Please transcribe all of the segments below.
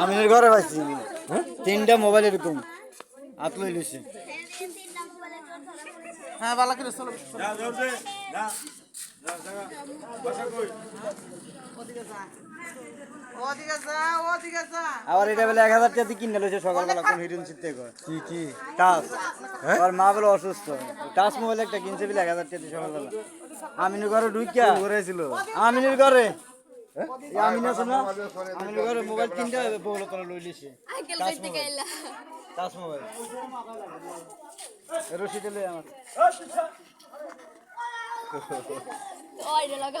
আমিনের ঘরে পাইছি তিনটা মোবাইল এরকম হাত লই লইছে। হ্যাঁ ভালো করে চলো। ওদিকে যা ওদিকে যা ওদিকে যা আবার এটা বেলা এক হাজার টাকা কিনে লইছে সকালবেলা কোন হিরোইন চিত্তে কি কি? টাচ। আর মা বলে অসুস্থ। টাচ মোবাইল একটা কিনছে বলে এক হাজার টাকা সকালবেলা। আমিনের ঘরে ঢুকিয়া ঘুরেছিল আমিনের ঘরে। এই আমিন আছে না? আমিনের ঘরে মোবাইল কিনতে বউলো করে টাচ মোবাইল। রশিদ লই আমার। ওই লাগা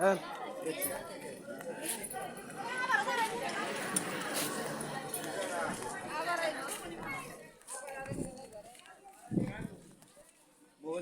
হ্যাঁ